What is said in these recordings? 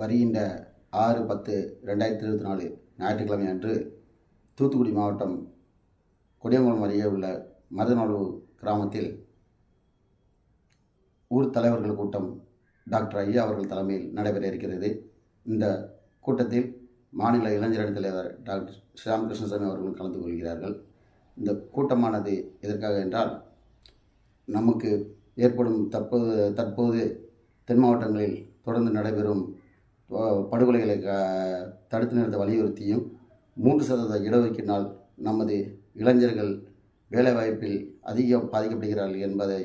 வருகின்ற ஆறு பத்து ரெண்டாயிரத்தி இருபத்தி நாலு ஞாயிற்றுக்கிழமை அன்று தூத்துக்குடி மாவட்டம் கொடியங்குளம் அருகே உள்ள மருதநாடு கிராமத்தில் ஊர் தலைவர்கள் கூட்டம் டாக்டர் ஐயா அவர்கள் தலைமையில் நடைபெற இருக்கிறது. இந்த கூட்டத்தில் மாநில இளைஞரணி தலைவர் டாக்டர் ஸ்ரீராம் கிருஷ்ணசாமி அவர்களும் கலந்து கொள்கிறார்கள். இந்த கூட்டமானது எதற்காக என்றால் நமக்கு ஏற்படும் தற்போது தற்போது தென் மாவட்டங்களில் தொடர்ந்து நடைபெறும் படுகொலைகளை க- தடுத்து நிறுத்த வலியுறுத்தியும் மூன்று சதவீத இடஒதுக்கீட்டினால் நமது இளைஞர்கள் வேலைவாய்ப்பில் அதிகம் பாதிக்கப்படுகிறார்கள் என்பதை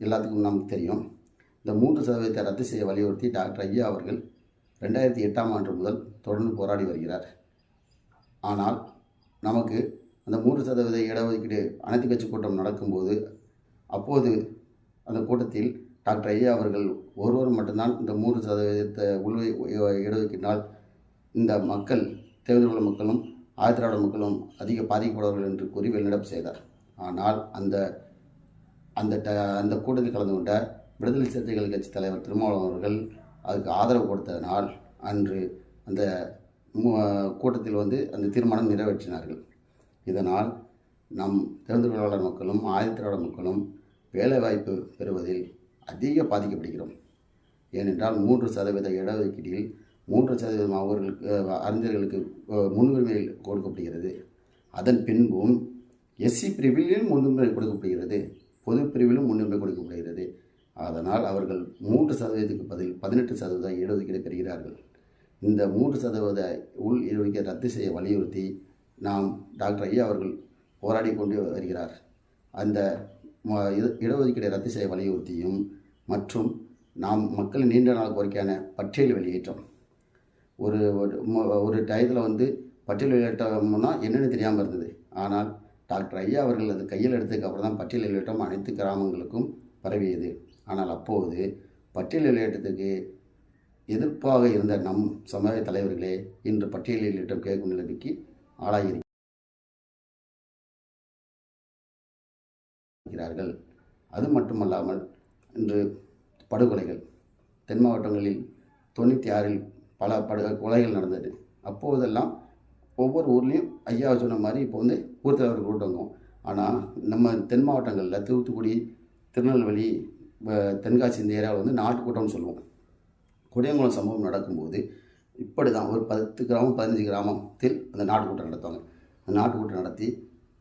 எல்லாத்துக்கும் நமக்கு தெரியும். இந்த மூன்று சதவீதத்தை ரத்து செய்ய வலியுறுத்தி டாக்டர் ஐயா அவர்கள் ரெண்டாயிரத்தி எட்டாம் ஆண்டு முதல் தொடர்ந்து போராடி வருகிறார். ஆனால் நமக்கு அந்த மூன்று சதவீத இடஒதுக்கீடு அனைத்து கட்சி கூட்டம் நடக்கும்போது அப்போது அந்த கூட்டத்தில் டாக்டர் ஐயா அவர்கள் ஒருவர் மட்டும்தான் இந்த மூன்று சதவீதத்தை உள்வை இடஒதுக்கினால் இந்த மக்கள் தேர்தல் மக்களும் ஆதிராவிட மக்களும் அதிக பாதிக்கப்படுவார்கள் என்று கூறி வெளிநடப்பு செய்தார். ஆனால் அந்த அந்த ட அந்த கூட்டத்தில் கலந்து கொண்ட விடுதலை சிறுத்தைகள் கட்சி தலைவர் திருமாவளவன் அவர்கள் அதுக்கு ஆதரவு கொடுத்ததனால் அன்று அந்த கூட்டத்தில் வந்து அந்த தீர்மானம் நிறைவேற்றினார்கள். இதனால் நம் தேர்ந்தெடுப்பாளர் மக்களும் ஆதித்திராவிட மக்களும் வேலைவாய்ப்பு பெறுவதில் அதிக பாதிக்கப்படுகிறோம். ஏனென்றால் மூன்று சதவீத இடஒதுக்கீட்டில் மூன்று சதவீதம் அவர்களுக்கு அறிஞர்களுக்கு முன்னுரிமை கொடுக்கப்படுகிறது. அதன் பின்பும் எஸ்சி பிரிவிலும் முன்னுரிமை கொடுக்கப்படுகிறது. பொது பிரிவிலும் முன்னுரிமை கொடுக்கப்படுகிறது. அதனால் அவர்கள் மூன்று சதவீதத்துக்கு பதில் பதினெட்டு சதவீத இடஒதுக்கீடு பெறுகிறார்கள். இந்த மூன்று சதவீத உள் இடஒதுக்கீடு ரத்து செய்ய வலியுறுத்தி நாம் டாக்டர் ஐயா அவர்கள் போராடி கொண்டு வருகிறார். அந்த இடஒதுக்கீடை ரத்து செய்ய வலியுறுத்தியும் மற்றும் நாம் மக்கள் நீண்ட நாள் கோரிக்கையான பட்டியல் வெளியேற்றம். ஒரு ஒரு டயத்தில் வந்து பட்டியல் வெளியேற்றம்னா என்னென்னு தெரியாமல் இருந்தது. ஆனால் டாக்டர் ஐயா அவர்கள் அது கையில் எடுத்ததுக்கு அப்புறம் தான் பட்டியல் வெளியேற்றம் அனைத்து கிராமங்களுக்கும் பரவியது. ஆனால் அப்போது பட்டியல் வெளியேற்றத்துக்கு எதிர்ப்பாக இருந்த நம் சமூக தலைவர்களே இன்று பட்டியல் வெளியேற்றம் கேட்கும் நிலைமைக்கு ஆளாகி இருக்கிறார்கள் அது மட்டுமல்லாமல் இன்று படுகொலைகள். தென் மாவட்டங்களில் தொண்ணூற்றி ஆறில் பல படு கொலைகள் நடந்தது. அப்போதெல்லாம் ஒவ்வொரு ஊர்லேயும் ஐயா சொன்ன மாதிரி இப்போ வந்து ஊர் தலைவர் கூட்டங்க ஆனால் நம்ம தென் மாவட்டங்களில் தூத்துக்குடி திருநெல்வேலி தென்காசி இந்த ஏரியாவில் வந்து நாட்டு கூட்டம்னு சொல்லுவோம். கொடியங்குளம் சம்பவம் நடக்கும்போது இப்படி தான் ஒரு பத்து கிராமம் பதினஞ்சு கிராமத்தில் அந்த நாட்டுக்கூட்டம் நடத்துவாங்க. அந்த நாட்டுக்கூட்டம் நடத்தி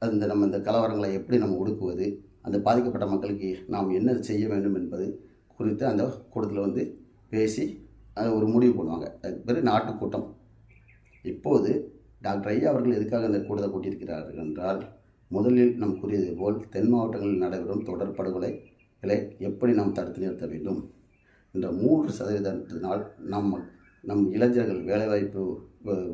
அந்த நம்ம இந்த கலவரங்களை எப்படி நம்ம ஒடுக்குவது அந்த பாதிக்கப்பட்ட மக்களுக்கு நாம் என்ன செய்ய வேண்டும் என்பது குறித்து அந்த கூட்டத்தில் வந்து பேசி அது ஒரு முடிவு பண்ணுவாங்க. அதுக்கு பேர் நாட்டுக்கூட்டம் இப்போது டாக்டர் ஐயா அவர்கள் எதுக்காக இந்த கூட்டத்தை கூட்டியிருக்கிறார்கள் என்றால் முதலில் நாம் கூறியது போல் தென் மாவட்டங்களில் நடைபெறும் தொடர் படுகொலைகளை எப்படி நாம் தடுத்து நிறுத்த வேண்டும் என்ற மூன்று சதவீதத்தினால் நம் நம் இளைஞர்கள் வேலைவாய்ப்பு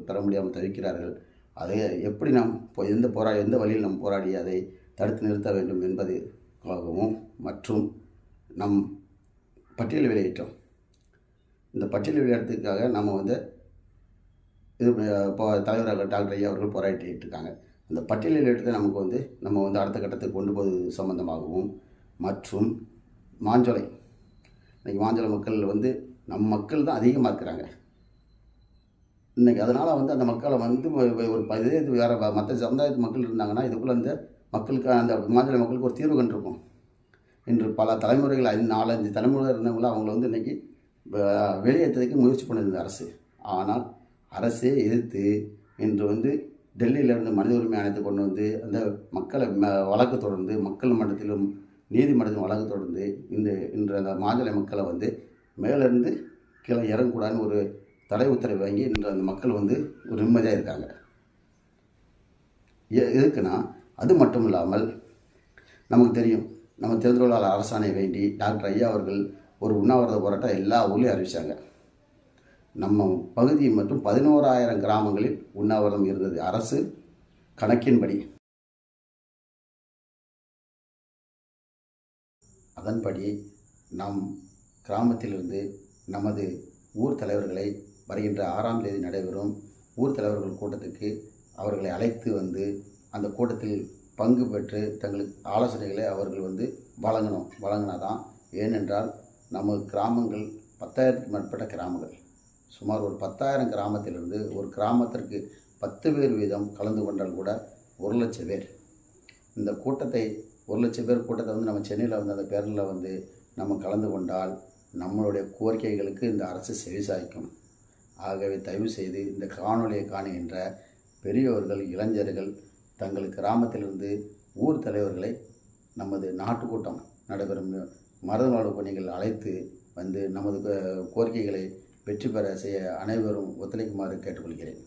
பெற முடியாமல் தவிக்கிறார்கள். அதை எப்படி நாம் எந்த போரா எந்த வழியில் நாம் போராடி அதை தடுத்து நிறுத்த வேண்டும் என்பதற்காகவும் மற்றும் நம் பட்டியல் வெளியேற்றம். இந்த பட்டியல் வெளியேற்றத்துக்காக நம்ம வந்து இது இப்போ தலைவராக டாக்டர் ஐயா அவர்கள் போராடிட்டு இருக்காங்க அந்த பட்டியலில் எடுத்து நமக்கு வந்து நம்ம வந்து அடுத்த கட்டத்துக்கு கொண்டு போவது சம்பந்தமாகவும் மற்றும் மாஞ்சோலை. இன்றைக்கி மாஞ்சோலை மக்கள் வந்து நம் மக்கள் தான் அதிகமாக இருக்கிறாங்க. இன்றைக்கி அதனால் வந்து அந்த மக்களை வந்து ஒரு இது வேறு மற்ற சமுதாயத்து மக்கள் இருந்தாங்கன்னா இதுக்குள்ளே அந்த மக்களுக்கு அந்த மாஞ்சோலை மக்களுக்கு ஒரு தீர்வு கண்டிருக்கும். இன்று பல தலைமுறைகள் ஐந்து நாலஞ்சு தலைமுறை இருந்தவங்கள அவங்கள வந்து இன்றைக்கி வெளியேற்றதுக்கு முயற்சி பண்ணியிருந்த அரசு. ஆனால் அரசே எதிர்த்து இன்று வந்து டெல்லியிலிருந்து மனித உரிமை ஆணையத்தை கொண்டு வந்து அந்த மக்களை ம- வழக்கு தொடர்ந்து மக்கள் மன்றத்திலும் நீதிமன்றத்திலும் வழக்கு தொடர்ந்து இந்த இன்று அந்த மாநில மக்களை வந்து மேலேருந்து கீழே இறங்கக்கூடாதுன்னு ஒரு தடை உத்தரவு வாங்கி இன்று அந்த மக்கள் வந்து ஒரு நிம்மதியாக இருக்காங்க. எ- எதுக்குன்னா அது மட்டும் இல்லாமல் நமக்கு தெரியும் நம்ம தேர்தலாளர் அரசாணை வேண்டி டாக்டர் ஐயா அவர்கள் ஒரு உண்ணாவிரத போராட்டம் எல்லா ஊர்லேயும் அறிவித்தாங்க நம்ம பகுதி மற்றும் பதினோராயிரம் கிராமங்களில் உண்ணாவிரதம் இருந்தது. அரசு கணக்கின்படி. அதன்படி நம் கிராமத்திலிருந்து நமது ஊர் தலைவர்களை வருகின்ற ஆறாம் தேதி நடைபெறும். ஊர் தலைவர்கள் கூட்டத்துக்கு அவர்களை அழைத்து வந்து அந்த கூட்டத்தில் பங்கு பெற்று தங்களுக்கு ஆலோசனைகளை அவர்கள் வந்து வழங்கணும் வழங்கினாதான். ஏனென்றால் நம்ம கிராமங்கள் பத்தாயிரத்துக்கு மேற்பட்ட கிராமங்கள். சுமார் ஒரு பத்தாயிரம் கிராமத்திலிருந்து ஒரு கிராமத்திற்கு பத்து பேர் வீதம் கலந்து கொண்டால் கூட ஒரு லட்சம் பேர். இந்த கூட்டத்தை ஒரு லட்சம் பேர் கூட்டத்தை வந்து நம்ம சென்னையில் வந்து அந்த பேரில் வந்து நம்ம கலந்து கொண்டால் நம்மளுடைய கோரிக்கைகளுக்கு இந்த அரசு செவிசாய்க்கும் ஆகவே தயவு செய்து இந்த காணொலியை காணுகின்ற பெரியவர்கள் இளைஞர்கள் தங்கள் கிராமத்திலிருந்து ஊர் தலைவர்களை நமது நாட்டுக்கூட்டம் நடைபெறும் மருதநாடு பணிகள் அழைத்து வந்து நமது கோரிக்கைகளை வெற்றி பெற செய்ய அனைவரும் ஒத்துழைக்குமாறு கேட்டுக்கொள்கிறேன்.